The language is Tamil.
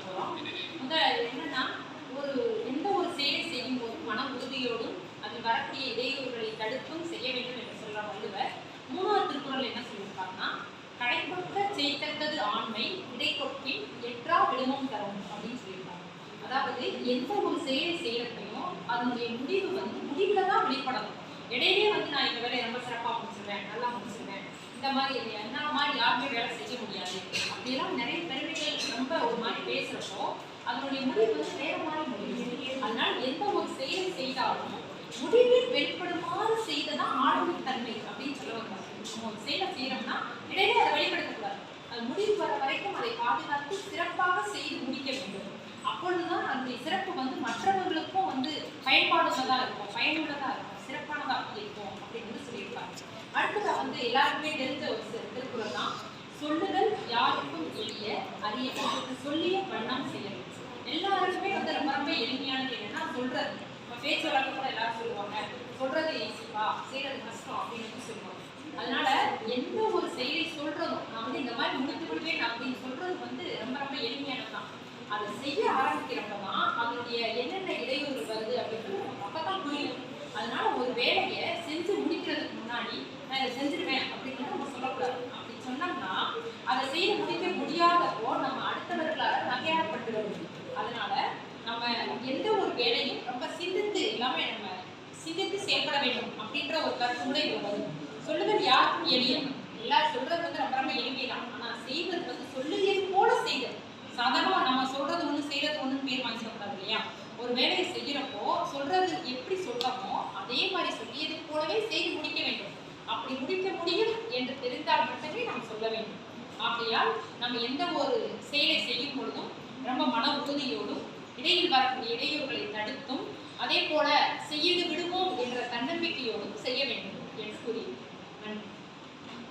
பார்க்க போறோம் என்னன்னா ஒரு எந்த ஒரு செயலை செய்யும் போது மன உறுதியோடும் அதில் வரக்கூடிய இடையூறுகளை தடுத்தும் செய்ய வேண்டும் என்று சொல்ற வள்ளுவர் மூணாவது திருக்குறள் என்ன சொல்லியிருக்காங்கன்னா கடைபொக்க செய்தக்கது ஆண்மை இடைக்கொக்கின் எற்றா விடுமம் தரும் அப்படின்னு சொல்லியிருக்காங்க. அதாவது எந்த ஒரு செயலை செய்யறதையும் அதனுடைய முடிவு வந்து முடிவில் தான் வெளிப்படணும். இடையிலே வந்து நான் இந்த வேலையை ரொம்ப சிறப்பாக முடிச்சிருவேன் நல்லா முடிச்சிருவேன். இந்த மாதிரி இல்லை என்ன மாதிரி யாருமே வேலை செய்ய முடியாது. அப்படிலாம் நிறைய பெருமைகள் ரொம்ப ஒரு மாதிரி பேசுகிறப்போ அதனுடைய முடிவு வந்து வேற மாதிரி முடிவு அதனால் எந்த ஒரு செயல் செய்தாலும் முடிவில் வெளிப்படுமாறு செய்ததான் ஆளுமைத்தன்மை அப்படின்னு சொல்ல வருவாங்க நம்ம ஒரு செயலை செய்யறோம்னா இடையே அதை வெளிப்படுத்தக்கூடாது. அது முடிவு வர வரைக்கும் அதை பாதுகாத்து சிறப்பாக செய்து முடிக்க வேண்டும். அப்பொழுதுதான் அந்த சிறப்பு வந்து மற்றவர்களுக்கும் வந்து பயன்பாடுள்ளதாக இருக்கும் பயனுள்ளதாக இருக்கும் சிறப்பானதாக இருக்கும் அப்படின்னு வந்து அடுத்ததாக வந்து எல்லாருக்குமே தெரிஞ்ச ஒரு திருக்குறள் தான் சொல்லுதல் யாருக்கும் எளிய அறிய சொல்லிய வண்ணம் செய்யணும் எல்லாருக்குமே வந்து ரொம்ப ரொம்ப எளிமையானது என்னன்னா சொல்றது. இப்போ பேச்சு வழக்கு கூட எல்லாரும் சொல்லுவாங்க சொல்றது ஈஸிப்பா செய்யறது கஷ்டம் அப்படின்னு சொல்லுவாங்க. அதனால எந்த ஒரு செயலை சொல்றதும் நான் வந்து இந்த மாதிரி முடித்து விடுவேன் அப்படின்னு சொல்றது வந்து ரொம்ப ரொம்ப எளிமையானது தான். அதை செய்ய ஆரம்பிக்கிறப்ப தான் அதனுடைய என்னென்ன இடையூறு வருது அப்படின்றது நமக்கு அப்பதான் புரியும். அதனால ஒரு வேலையை செஞ்சு முடிக்கிறதுக்கு முன்னாடி நான் இதை செஞ்சிருவேன் அப்படின்னு நம்ம சொல்லக்கூடாது. அப்படி சொன்னோம்னா அதை செய்ய முடிக்க முடியாதப்போ நம்ம அடுத்தவர்களால் நகையாடப்பட்டுடுவோம் அதனால நம்ம எந்த ஒரு வேலையும் ரொம்ப சிந்தித்து எல்லாமே நம்ம சிந்தித்து செயல்பட வேண்டும் அப்படின்ற ஒரு கருத்து கூட இதுல வரும். சொல்லுதல் யாருக்கும் எளிய எல்லாரும் சொல்றது வந்து ரொம்ப ரொம்ப எளிய ஆனா செய்வது வந்து சொல்லுதல் போல செய்தல் சாதாரணமா நம்ம சொல்றது ஒண்ணு செய்யறது ஒண்ணு பேர் வாங்கிடக்கூடாது இல்லையா ஒரு வேலையை செய்யறப்போ சொல்றது எப்படி சொல்றோமோ அதே மாதிரி சொல்லியது போலவே செய்து முடிக்க வேண்டும் அப்படி முடிக்க முடியும் என்று தெரிந்தால் மட்டுமே நாம் சொல்ல வேண்டும். அப்படியால் நம்ம எந்த ஒரு செயலை செய்யும் பொழுதும் ரொம்ப மன உறுதியோடும் இடையில் வரக்கூடிய இடையூறுகளை தடுத்தும் அதே போல செய்து விடுவோம் என்ற தன்னம்பிக்கையோடு